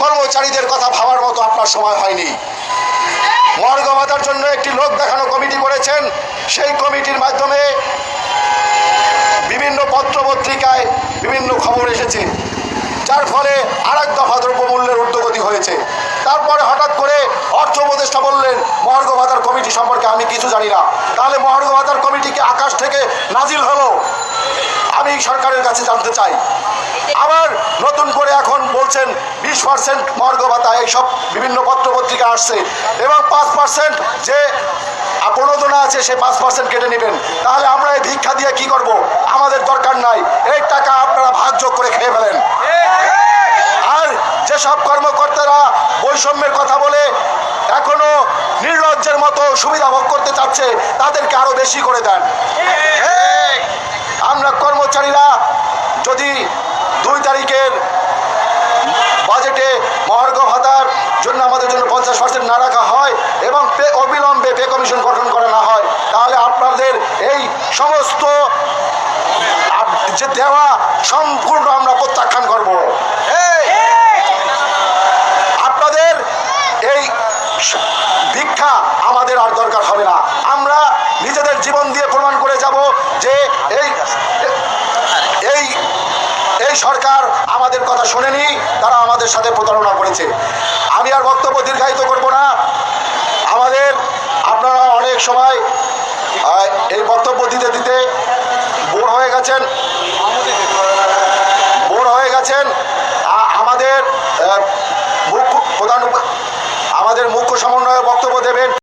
কর্মচারীদের কথা ভাবার মতো আপনার সময় হয়নি। মর্গ জন্য একটি লোক দেখানো কমিটি করেছেন। সেই কমিটির মাধ্যমে বিভিন্ন পত্র পত্রিকায় বিভিন্ন খবর এসেছে। যার ফলে আর এক দফা দ্রব্যমূল্যের ঊর্ধ্বগতি হয়েছে। তারপরে হঠাৎ করে অর্থ উপদেষ্টা বললেন মহার্ঘ ভাতার কমিটি সম্পর্কে আমি কিছু জানি না। তাহলে মহার্ঘ ভাতার কমিটিকে আকাশ থেকে নাজিল হলো? আমি সরকারের কাছে জানতে চাই। নতুন করে এখন বলছেন বিশ পার্সেন্ট মর্গ ভাতা, এইসব বিভিন্ন পত্র পত্রিকা আসছে। এবং পাঁচ পার্সেন্ট যে প্রণোদনা আছে সে পাঁচ পার্সেন্ট কেটে নেবেন। তাহলে আমরা এই ভিক্ষা দিয়ে কি করব? আমাদের দরকার নাই। এই টাকা আপনারা ভাগযোগ করে খেয়ে ফেলেন। আর যেসব কর্মকর্তারা বৈষম্যের কথা বলে, এখনও নির্লজ্জের মতো সুবিধা ভোগ করতে চাচ্ছে, তাদেরকে আরও বেশি করে দেন। আমরা কর্মচারীরা যদি দুই তারিখের বাজেটে মহার্ঘ ভাতার জন্য আমাদের জন্য পঞ্চাশ পার্সেন্ট না রাখা হয় এবং পে অবিলম্বে পে কমিশন গঠন করা না হয়, তাহলে আপনাদের এই সমস্ত যে দেওয়া সম্পূর্ণ আমরা প্রত্যাখ্যান করব। আপনাদের এই ভিক্ষা আমাদের আর দরকার হবে না। আমরা নিজেদের জীবন দিয়ে প্রমাণ করে যাব যে এই সরকার আমাদের কথা শোনেনি, তারা আমাদের সাথে প্রতারণা করেছে। আমি আর বক্তব্য দীর্ঘায়িত করব না। আমাদের আপনারা অনেক সময় এই বক্তব্য দিতে দিতে বোর হয়ে গেছেন। বোর হয়ে গেছেন। আমাদের প্রধান আমাদের মুখ্য সমন্বয়ে বক্তব্য দেবেন।